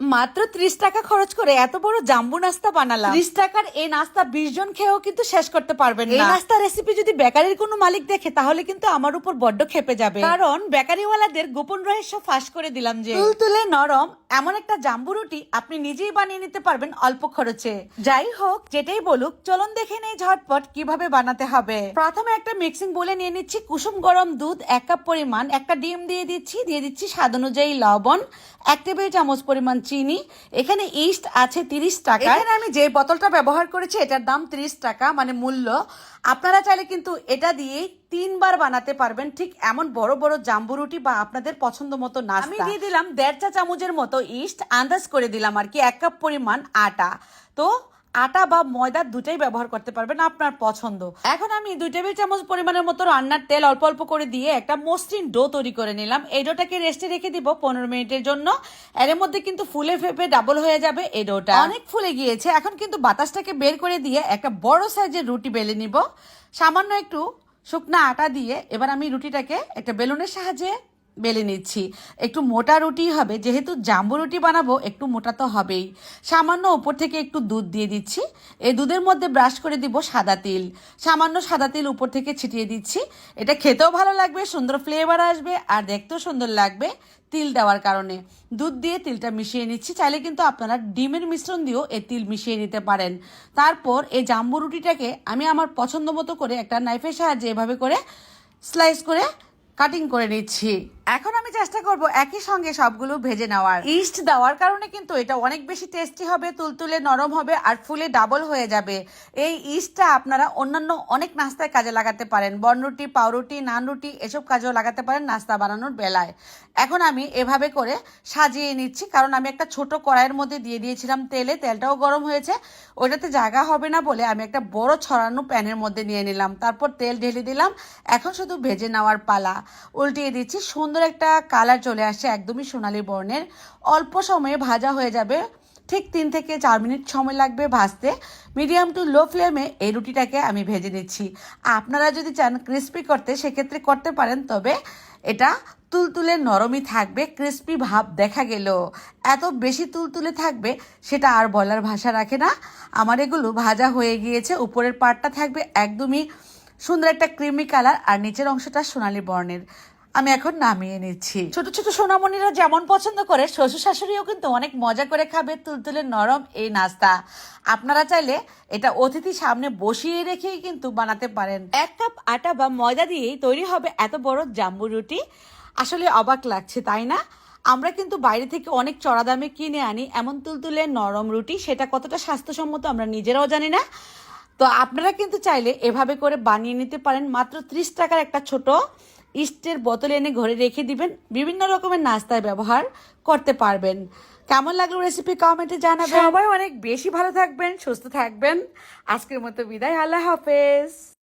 মাত্র ত্রিশ টাকা খরচ করে এত বড় জাম্বু নাস্তা বানালাম। ত্রিশ টাকার এই নাস্তা বিশ জন খেয়েও কিন্তু শেষ করতে পারবেন না। এই নাস্তা রেসিপি যদি বেকারির কোনো মালিক দেখে তাহলে কিন্তু আমার উপর বড্ড খেপে যাবে। কারণ বেকারিওয়ালাদের গোপন রহস্য ফাঁস করে দিলাম যে তুলতুলে নরম এমন একটা জাম্বু রুটি আপনি নিজেই বানিয়ে নিতে পারবেন অল্প খরচে। যাই হোক যেটাই বলুক চলুন দেখে নেই ঝটপট কীভাবে বানাতে হবে। প্রথমে একটা মিক্সিং বলে নিয়ে নিচ্ছি কুসুম গরম দুধ এক কাপ পরিমাণ। একটা ডিম দিয়ে দিচ্ছি দিয়ে দিচ্ছি স্বাদ অনুযায়ী লবণ এক টেবিল চামচ পরিমাণ চিনি এখানে ইস্ট আছে তিরিশ টাকা। এখানে আমি যে বোতলটা ব্যবহার করেছি এটার দাম তিরিশ টাকা মানে মূল্য। আপনারা চাইলে কিন্তু এটা দিয়ে তিনবার বানাতে পারবেন ঠিক এমন বড় বড় জাম্বু রুটি বা আপনাদের পছন্দ মতো না আমি দিয়ে দিলাম দেড় চা চামচের মতো ইস্ট আন্দাজ করে দিলাম আর কি এক কাপ পরিমাণ আটা। তো আটা বা ময়দা দুটাই ব্যবহার করতে পারবেন আপনার পছন্দ। এখন আমি দুই টেবিল চামচ পরিমাণের মতো রান্নার তেল অল্প অল্প করে দিয়ে একটা মসৃণ ডো তৈরি করে নিলাম। এই ডোটাকে রেস্টে রেখে দিব পনেরো মিনিটের জন্য। এর মধ্যে কিন্তু ফুলে ফেপে ডাবল হয়ে যাবে এই ডোটা। অনেক ফুলে গিয়েছে, এখন কিন্তু বাতাসটাকে বের করে দিয়ে একটা বড় সাইজের রুটি বেলে নিব। সামান্য একটু শুকনা আটা দিয়ে এবার আমি রুটিটাকে একটা বেলুনের সাহায্যে বেলে নিচ্ছি। একটু মোটা রুটি হবে, যেহেতু জাম্বু রুটি বানাবো, একটু মোটা তো হবেই। সামান্য ওপর থেকে একটু দুধ দিয়ে দিচ্ছি। এই দুধের মধ্যে ব্রাশ করে দিব সাদা তিল। সামান্য সাদা তিল উপর থেকে ছিটিয়ে দিচ্ছি। এটা খেতেও ভালো লাগবে, সুন্দর ফ্লেভার আসবে, আর দেখতেও সুন্দর লাগবে তিল দেওয়ার কারণে। দুধ দিয়ে তিলটা মিশিয়ে নিচ্ছি। চাইলে কিন্তু আপনারা ডিমের মিশ্রণ দিয়েও এই তিল মিশিয়ে নিতে পারেন। তারপর এই জাম্বু রুটিটাকে আমি আমার পছন্দ মতো করে একটা নাইফের সাহায্যে এভাবে করে স্লাইস করে কাটিং করে নিচ্ছি। এখন আমি চেষ্টা করব একই সঙ্গে সবগুলো ভেজে নেওয়ার। ইস্ট দেওয়ার কারণে কিন্তু এটা অনেক বেশি টেস্টি হবে, তুলতুলে নরম হবে আর ফুলে ডাবল হয়ে যাবে। এই ইস্টটা আপনারা অন্যান্য অনেক নাস্তায় কাজে লাগাতে পারেন। বনরুটি, পাউরুটি নান রুটি এসব কাজেও লাগাতে পারেন নাস্তা বানানোর বেলায়। এখন আমি এভাবে করে সাজিয়ে নিচ্ছি, কারণ আমি একটা ছোট কড়াইয়ের মধ্যে দিয়ে দিয়েছিলাম তেলে, তেলটাও গরম হয়েছে। ওইটাতে জায়গা হবে না বলে আমি একটা বড় ছড়ানো প্যানের মধ্যে নিয়ে নিলাম। তারপর তেল ঢেলে দিলাম, এখন শুধু ভেজে নেওয়ার পালা। উল্টিয়ে দিচ্ছি সুন্দর একটা কালার চলে আসছে একদমই সোনালি বর্ণের। অল্প সময়ে ভাজা হয়ে যাবে। ঠিক তিন থেকে চার মিনিট সময় লাগবে ভাজতে। মিডিয়াম টু লো ফ্লেমে এই রুটিটাকে আমি ভেজে নিচ্ছি। আপনারা যদি চান ক্রিস্পি করতে, সেক্ষেত্রে করতে পারেন, তবে এটা তুলতুলে নরমই থাকবে ক্রিস্পি ভাব দেখা গেল। এত বেশি তুলতুলে থাকবে, সেটা আর বলার ভাষা রাখে না। আমার এগুলো ভাজা হয়ে গিয়েছে, উপরের পার্টটা থাকবে একদমই সুন্দর একটা ক্রিমি কালার আর নিচের অংশটা সোনালী বর্ণের। আমি এখন নামিয়ে নিচ্ছি। ছোট ছোট সোনামণিরা যেমন পছন্দ করে শ্বশুর শাশুড়িও কিন্তু অনেক মজা করে খাবে তুলতুলে নরম এই নাস্তা। আপনারা চাইলে এটা অতিথি সামনে বসিয়ে রেখেই কিন্তু বানাতে পারেন। এক কাপ আটা বা ময়দা দিয়েই তৈরি হবে এত বড় জাম্বু রুটি। আসলে অবাক লাগছে, তাই না? আমরা কিন্তু বাইরে থেকে অনেক চড়া দামে কিনে আনি এমন তুলতুলে নরম রুটি, সেটা কতটা স্বাস্থ্যসম্মত আমরা নিজেরাও জানি না। তো আপনারা কিন্তু চাইলে এভাবে করে বানিয়ে নিতে পারেন। মাত্র ত্রিশ টাকার একটা ছোট ইস্টের বোতলে এনে ঘরে রেখে দিবেন। বিভিন্ন রকমের নাস্তায় ব্যবহার করতে পারবেন। কেমন লাগল রেসিপি কমেন্টে জানাবেন। সবাই অনেক বেশি ভালো থাকবেন, সুস্থ থাকবেন। আজকের মতো বিদায়, আল্লাহ হাফেজ।